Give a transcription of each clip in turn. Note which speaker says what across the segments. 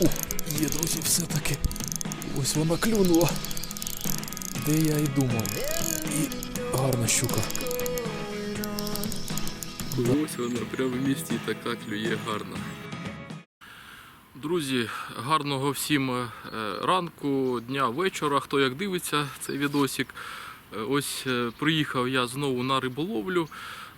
Speaker 1: Ух, є, друзі, все-таки. Ось вона клюнула. Де я і думав. І гарна щука.
Speaker 2: Ось вона прямо в місті така клює гарно. Друзі, гарного всім е, ранку, дня, вечора. Хто як дивиться цей відосик. Е, Ось е, приїхав я знову на риболовлю.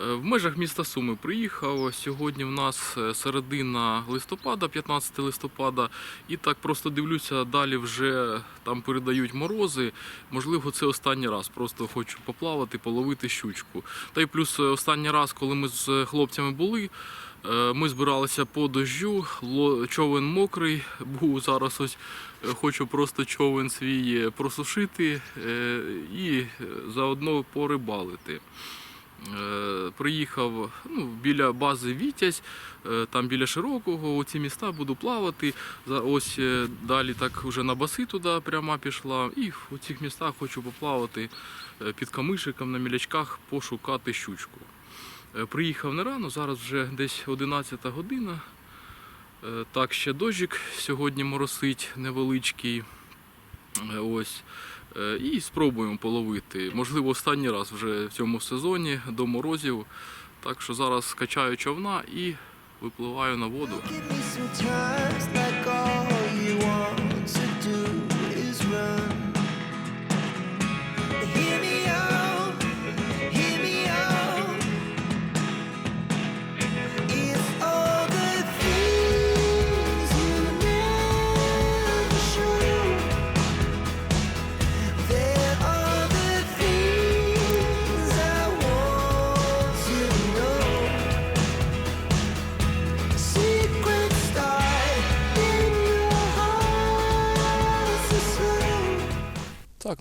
Speaker 2: Е, В межах міста Суми приїхав. Сьогодні в нас е, середина листопада, 15 листопада. І так просто дивлюся, далі вже там передають морози. Можливо, це останній раз. Просто хочу поплавати, половити щучку. Та й плюс е, останній раз, коли ми з хлопцями були, ми збиралися по дождю, човен мокрий був зараз ось. Хочу просто човен свій просушити і заодно порибалити. Е, Приїхав ну, біля бази Вітязь, е, там біля Широкого, у ці міста буду плавати. Ось е, далі так вже на баси туди пряма пішла. І в цих містах хочу поплавати під камишиком на мілячках, пошукати щучку. Приїхав не рано, зараз вже десь 11 година. Так, ще дощик сьогодні моросить невеличкий. Ось. Е, І спробуємо половити. Можливо, останній раз вже в цьому сезоні до морозів. Так що зараз качаю човна і випливаю на воду.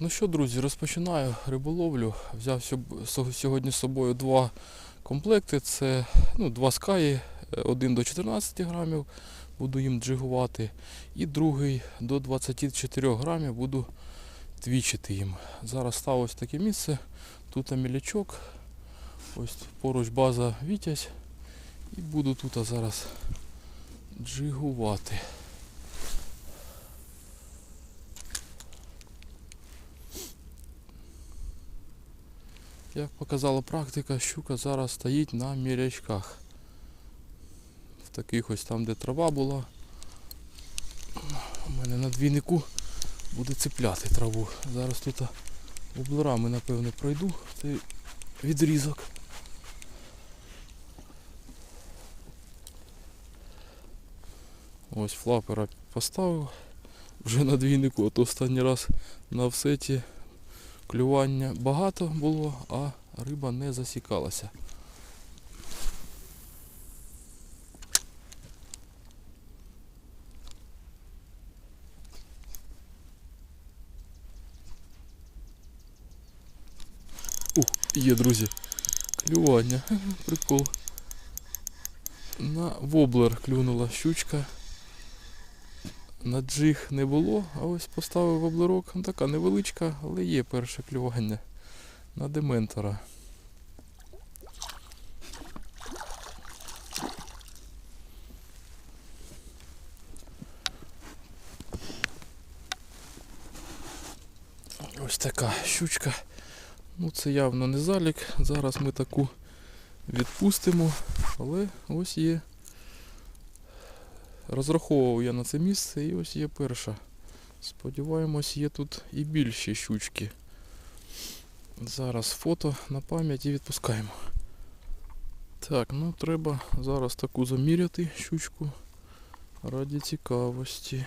Speaker 1: Ну що, друзі, розпочинаю риболовлю. Взяв сьогодні з собою два комплекти. Це ну, два скаї, е, один до 14 грамів, буду їм джигувати. І другий до 24 грамів буду твічити їм. Зараз став ось таке місце. Тут мілячок. Ось поруч база Вітязь. І буду тут зараз джигувати. Як показала практика, щука зараз стоїть на мірячках. В таких ось там, де трава була. У мене на двійнику буде цепляти траву. Зараз тут облурами, напевне, пройду в цей відрізок. Ось флапера поставив вже на двійнику, а то останній раз на всеті клювання багато було, а риба не засікалася. Ух, є, друзі. Клювання. Прикол. На воблер клюнула щучка. На джиг не було, а ось поставив воблерок. Ну, така невеличка, але є перше клювання на дементора. Ось така щучка. Ну це явно не залік. Зараз ми таку відпустимо, але ось є. Розраховував я на це місце і ось є перша. Сподіваємось, є тут і більші щучки. Зараз фото на пам'ять і відпускаємо. Так, ну треба зараз таку заміряти щучку раді цікавості.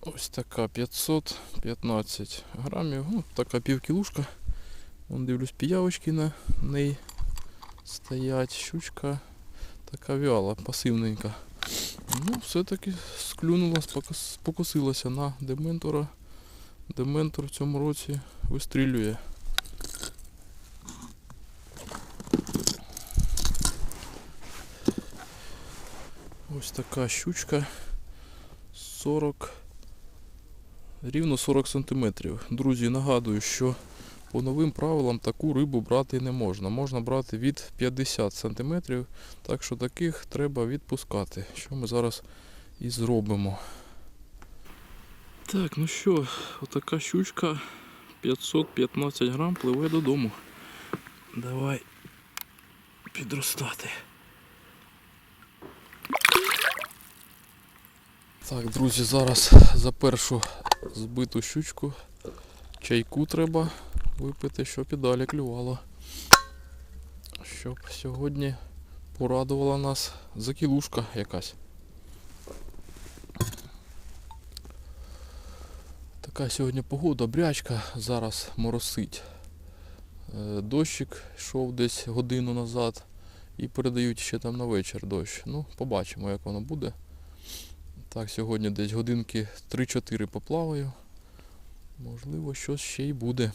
Speaker 1: Ось така 515 грамів. Ну, така півкілушка. Вон дивлюсь, піявочки на неї стоять. Щучка така вяла, пасивненька. Ну, все-таки склюнула, спокус- спокусилася на дементора. Дементор в цьому році вистрілює. Ось така щучка 40 рівно 40 сантиметрів. Друзі, нагадую, що по новим правилам таку рибу брати не можна. Можна брати від 50 см, так що таких треба відпускати, що ми зараз і зробимо. Так, ну що, отака щучка 515 грам пливе додому. Давай підростати. Так, друзі, зараз за першу збиту щучку чайку треба випити, щоб і далі клювало. Щоб сьогодні порадувала нас закілушка якась. Така сьогодні погода, брячка, зараз моросить. Е, Дощик йшов десь годину назад і передають ще там на вечір дощ. Ну, побачимо, як воно буде. Так, сьогодні десь годинки 3-4 поплаваю. Можливо, щось ще й буде.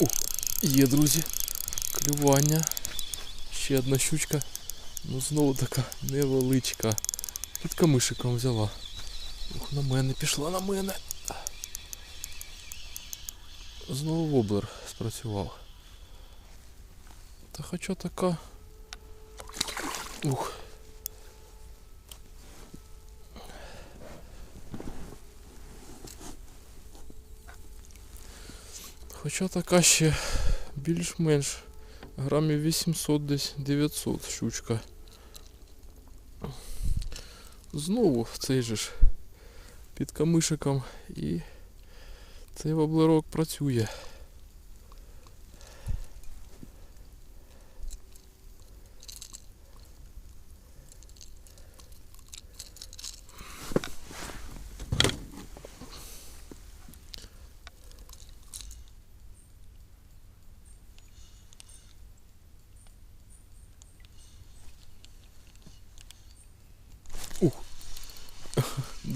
Speaker 1: О, є, друзі. Клювання. Ще одна щучка. Ну знову така невеличка. Під камишиком взяла. Ух, на мене пішла на мене. Знову воблер спрацював. Та хоча така. Ух. Хоча така ще більш-менш грамів 800 десь 900 щучка. Знову цей же ж під камишиком і цей воблерок працює.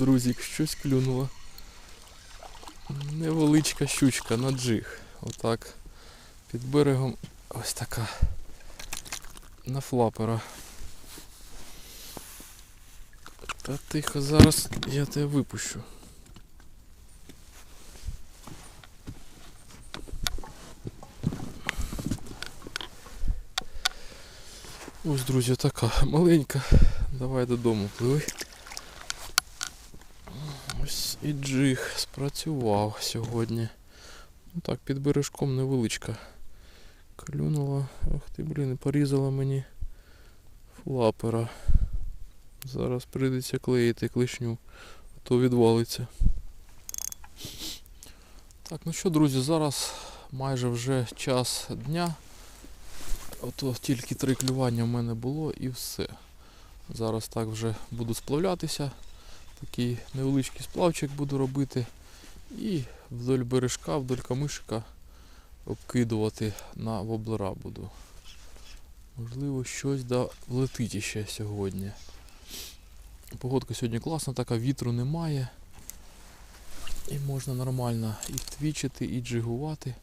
Speaker 1: Друзі, щось клюнуло. Невеличка щучка на джиг. Отак. Під берегом ось така. На флапера. Та тихо, зараз я тебе випущу. Ось, друзі, така маленька. Давай додому пливи. І джиг спрацював сьогодні. Ну так, під бережком невеличка. Клюнула. Ах ти, блін, порізала мені флапера. Зараз прийдеться клеїти клешню, а то відвалиться. Так, ну що, друзі, зараз майже вже час дня. Ото тільки три клювання в мене було і все. Зараз так вже буду сплавлятися. Такий невеличкий сплавчик буду робити. І вдоль бережка, вдоль камишика обкидувати на воблера буду. Можливо, щось да влетить іще сьогодні. Погодка сьогодні класна, така вітру немає. І можна нормально і твічити, і джигувати.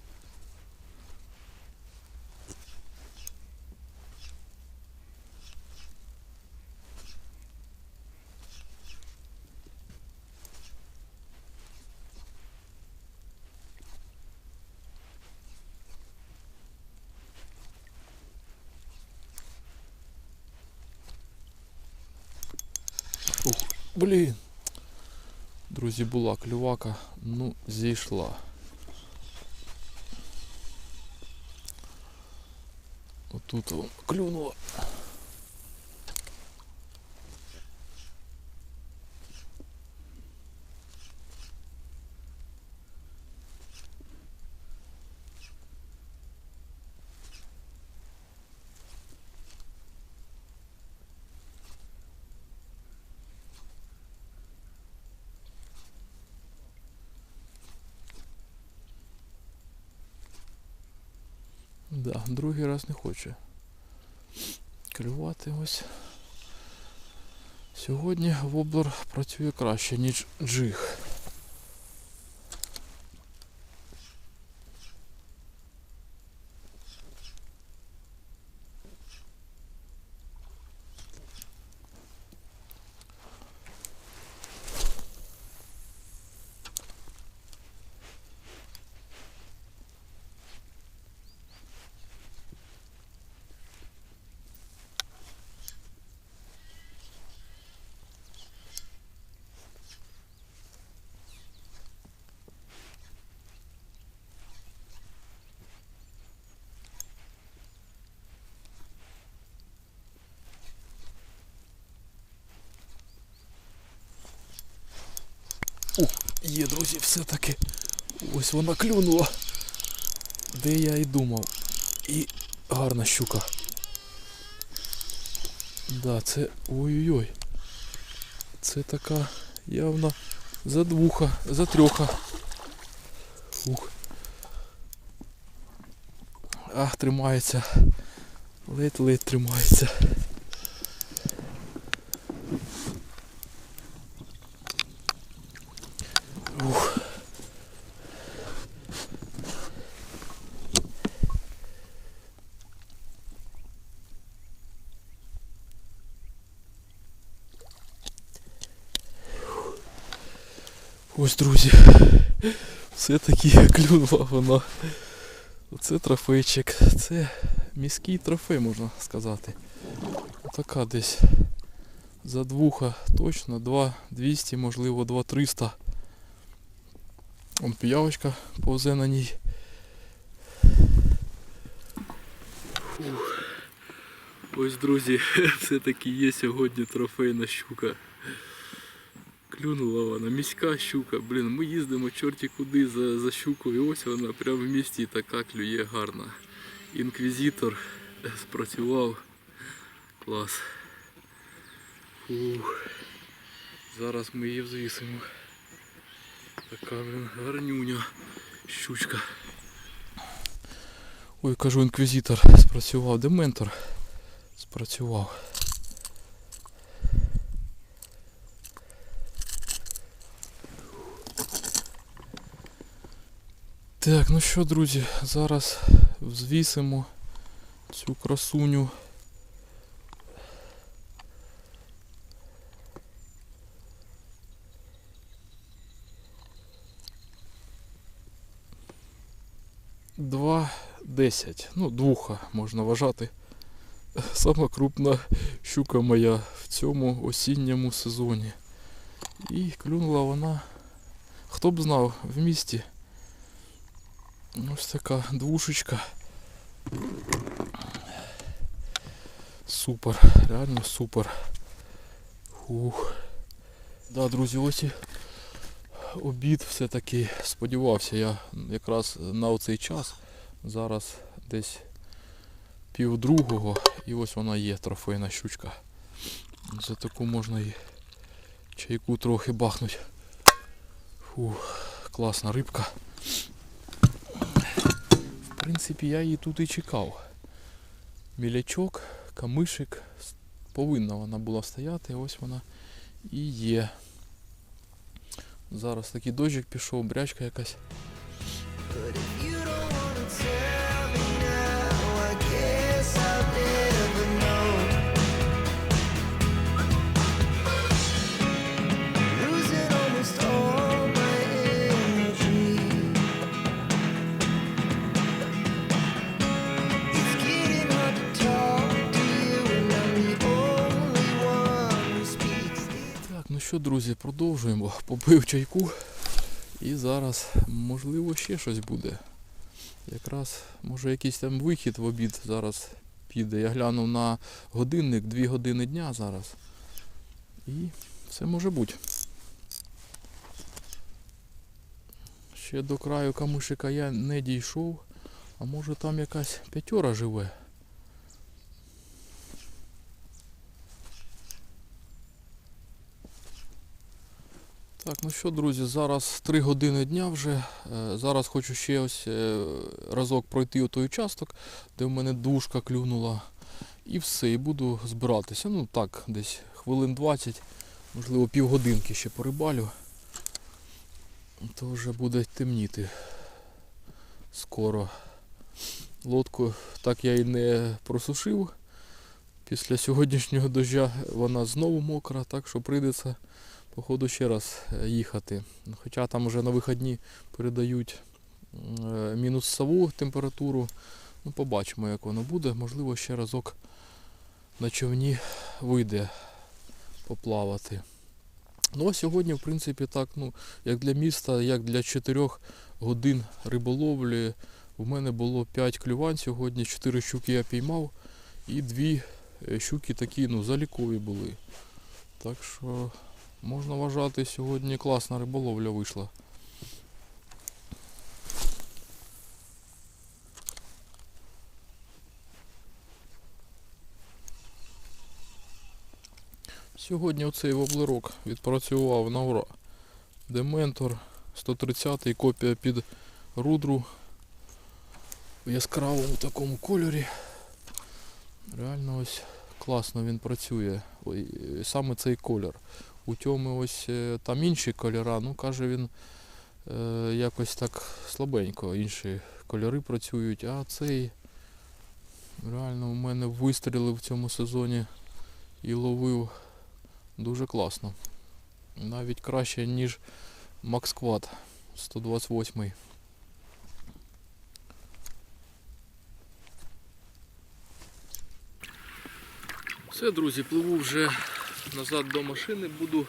Speaker 1: Ух, блін. Друзі, була клювака, ну, зійшла. Отут о, клюнула. Да, другий раз не хоче. Клювати ось. Сьогодні воблер працює краще, ніж джиг. Ух, є, друзі, все-таки. Ось вона клюнула. Де я і думав. І гарна щука. Да, це. Ой-ой-ой. Це така явно за двуха, за трьоха. Ух. Ах, тримається. Ледь-ледь тримається. Ух. Ось, друзі, все-таки клюнула вона. Оце трофейчик. Це міський трофей, можна сказати. Така десь за двуха точно, 2,200, можливо, 2,300. Вон піявочка повзе на ній.
Speaker 2: Ось, друзі, все-таки є сьогодні трофейна щука. Клюнула вона, міська щука. Блін, ми їздимо чорті куди за, за щукою. І ось вона прямо в місті така клює гарна. Інквізитор спрацював. Клас. Фух. Зараз ми її взвісимо. Така блін, гарнюня щучка.
Speaker 1: Ой, кажу, інквізитор спрацював, дементор спрацював. Так, ну що, друзі, зараз взвісимо цю красуню. Два десять. Ну, двуха можна вважати. Сама крупна щука моя в цьому осінньому сезоні. І клюнула вона. Хто б знав в місті. Ось така двушечка. Супер, реально супер. Ух. Да, друзі, ось і обід все-таки сподівався я якраз на оцей час. Зараз десь пів другого і ось вона є трофейна щучка. За таку можна і чайку трохи бахнуть. Фух, класна рибка. Принципі, я її тут і чекав. Мілячок, камишик. Повинна вона була стояти, ось вона і є. Зараз такий дощик пішов, брячка якась. Що, друзі, продовжуємо. Попив чайку. І зараз, можливо, ще щось буде. Якраз, може, якийсь там вихід в обід зараз піде. Я глянув на годинник, 2 години дня зараз. І все може бути. Ще до краю камушика я не дійшов. А може там якась п'ятьора живе. Так, ну що, друзі, зараз 3 години дня вже. Е, Зараз хочу ще ось е, разок пройти той участок, де в мене душка клюнула. І все, і буду збиратися. Ну так, десь хвилин 20, можливо півгодинки ще порибалю. То вже буде темніти скоро. Лодку так я і не просушив. Після сьогоднішнього дождя вона знову мокра, так що прийдеться походу ще раз е, їхати. Хоча там вже на вихідні передають е, мінусову температуру. Ну, побачимо, як воно буде. Можливо, ще разок на човні вийде поплавати. Ну а сьогодні, в принципі, так, ну, як для міста, як для 4 годин риболовлі, в мене було 5 клювань сьогодні, 4 щуки я піймав і 2 щуки такі, ну, залікові були. Так що
Speaker 3: Можна вважати, сьогодні класна риболовля вийшла. Сьогодні оцей воблерок відпрацював на ура. Дементор 130 копія під рудру в яскравому такому кольорі. Реально ось класно він працює. Ой, саме цей колір. У Тьоми ось е, там інші кольора, ну каже він е, якось так слабенько. Інші кольори працюють, а цей реально у мене вистрілив в цьому сезоні і ловив дуже класно. Навіть краще, ніж Max Quad 128.
Speaker 1: Все, друзі, пливу вже назад до машини, буду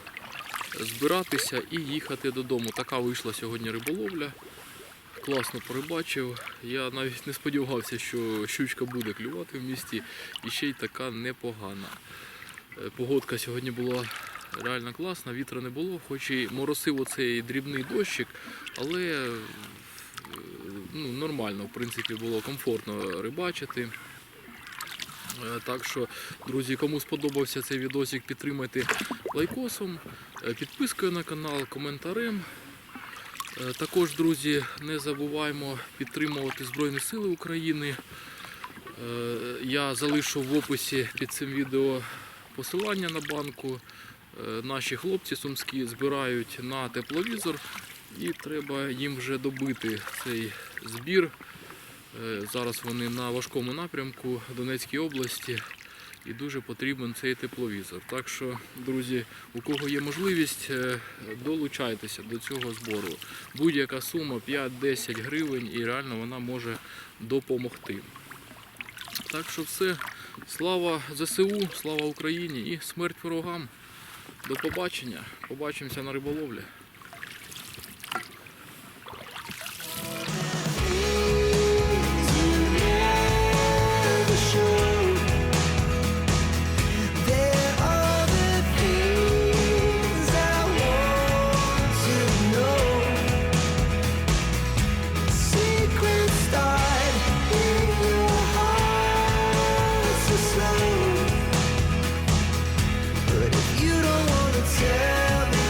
Speaker 1: збиратися і їхати додому. Така вийшла сьогодні риболовля. Класно порибачив. Я навіть не сподівався, що щучка буде клювати в місті і ще й така непогана. Е, Погодка сьогодні була реально класна, вітру не було, хоч і моросив оцей дрібний дощик, але е, ну, нормально, в принципі, було комфортно рибачити. Так що, друзі, кому сподобався цей відосик, підтримайте лайкосом, е, підпискою на канал, коментарем. Е, Також, друзі, не забуваємо підтримувати Збройні Сили України. Е, Я залишу в описі під цим відео посилання на банку. Наші хлопці сумські збирають на тепловізор і треба їм вже добити цей збір. Е, Зараз вони на важкому напрямку Донецькій області і дуже потрібен цей тепловізор. Так що, друзі, у кого є можливість, е, долучайтеся до цього збору. Будь-яка сума 5-10 гривень і реально вона може допомогти. Так що все. Слава ЗСУ, слава Україні і смерть ворогам. До побачення. Побачимося на риболовлі.